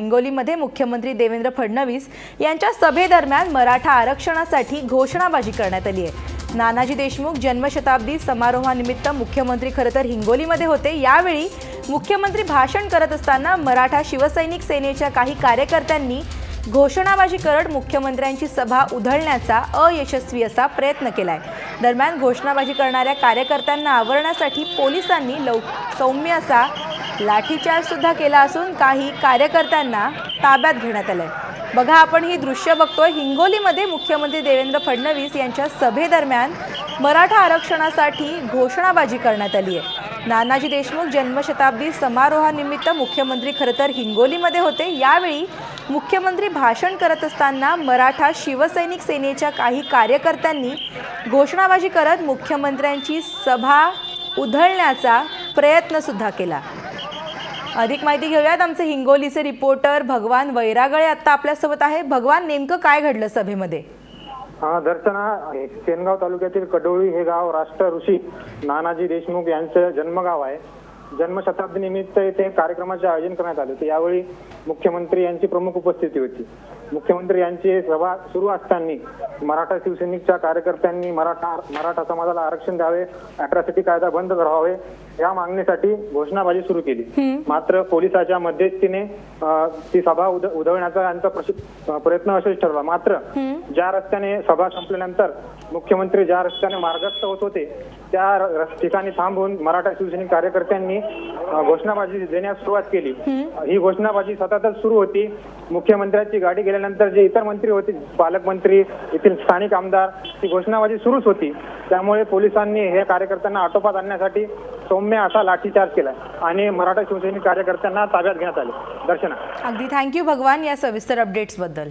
हिंगोलीमध्ये मुख्यमंत्री देवेंद्र फडणवीस यांच्या सभेदरम्यान मराठा आरक्षणासाठी घोषणाबाजी करण्यात आली आहे. नानाजी देशमुख जन्मशताब्दी समारोहानिमित्त मुख्यमंत्री खरं तर हिंगोलीमध्ये होते. यावेळी मुख्यमंत्री भाषण करत असताना मराठा शिवसैनिक सेनेच्या काही कार्यकर्त्यांनी घोषणाबाजी करत मुख्यमंत्र्यांची सभा उधळण्याचा अयशस्वी असा प्रयत्न केलाय. दरम्यान घोषणाबाजी करणाऱ्या कार्यकर्त्यांना आवरण्यासाठी पोलिसांनी लव सौम्य असा लाठीचार्ज सुद्धा केला असून काही कार्यकर्त्यांना ताब्यात घेण्यात आलंय. बघा आपण ही दृश्य बघतोय. हिंगोलीमध्ये मुख्यमंत्री देवेंद्र फडणवीस यांच्या सभेदरम्यान मराठा आरक्षणासाठी घोषणाबाजी करण्यात आली आहे. नानाजी देशमुख जन्मशताब्दी समारोहानिमित्त मुख्यमंत्री खरं तर हिंगोलीमध्ये होते. यावेळी मुख्यमंत्री भाषण करत असताना मराठा शिवसैनिक सेनेच्या काही कार्यकर्त्यांनी घोषणाबाजी करत मुख्यमंत्र्यांची सभा उधळण्याचा प्रयत्नसुद्धा केला. अधिक माहिती घेऊयात. आमचे हिंगोलीचे रिपोर्टर भगवान वैरागळे आता आपल्यासोबत आहे. भगवान नेमकं काय घडलं सभेमध्ये? हा दर्शना सेनगाव तालुक्यातील कडोळी हे गाव राष्ट्र ऋषी नानाजी देशमुख यांचं जन्मगाव आहे. जन्मशताब्दी निमित्त येथे कार्यक्रमाचे आयोजन करण्यात आले होते. यावेळी मुख्यमंत्री यांची प्रमुख उपस्थिती होती. मुख्यमंत्री यांची सभा सुरू असताना मराठा शिवसैनिकच्या कार्यकर्त्यांनी मराठा मराठा समाजाला आरक्षण द्यावे अॅट्रॉसिटी कायदा बंद करावे या मागणीसाठी घोषणाबाजी सुरू केली. मात्र पोलिसाच्या मध्यस्थीने तिने ती सभा उद- उधळण्याचा यांचा प्रयत्न असेच ठरला. मात्र ज्या रस्त्याने सभा संपल्यानंतर मुख्यमंत्री ज्या रस्त्याने मार्गस्थ होत होते त्या ठिकाणी थांबून मराठा शिवसैनिक कार्यकर्त्यांनी घोषणाबाजी देण्यास सुरुवात केली. ही घोषणाबाजी सततच सुरू होती. मुख्यमंत्र्यांची गाडी गेल्यानंतर जे इतर मंत्री होते पालकमंत्री येथील स्थानिक आमदार ही घोषणाबाजी सुरूच होती. त्यामुळे पोलिसांनी हे कार्यकर्त्यांना आटोपात आणण्यासाठी सौम्य असा लाठीचार्ज केला आणि मराठा शिवसैनिक कार्यकर्त्यांना ताब्यात घेण्यात आले. दर्शना. अगदी. थँक्यू भगवान या सविस्तर अपडेट्सबद्दल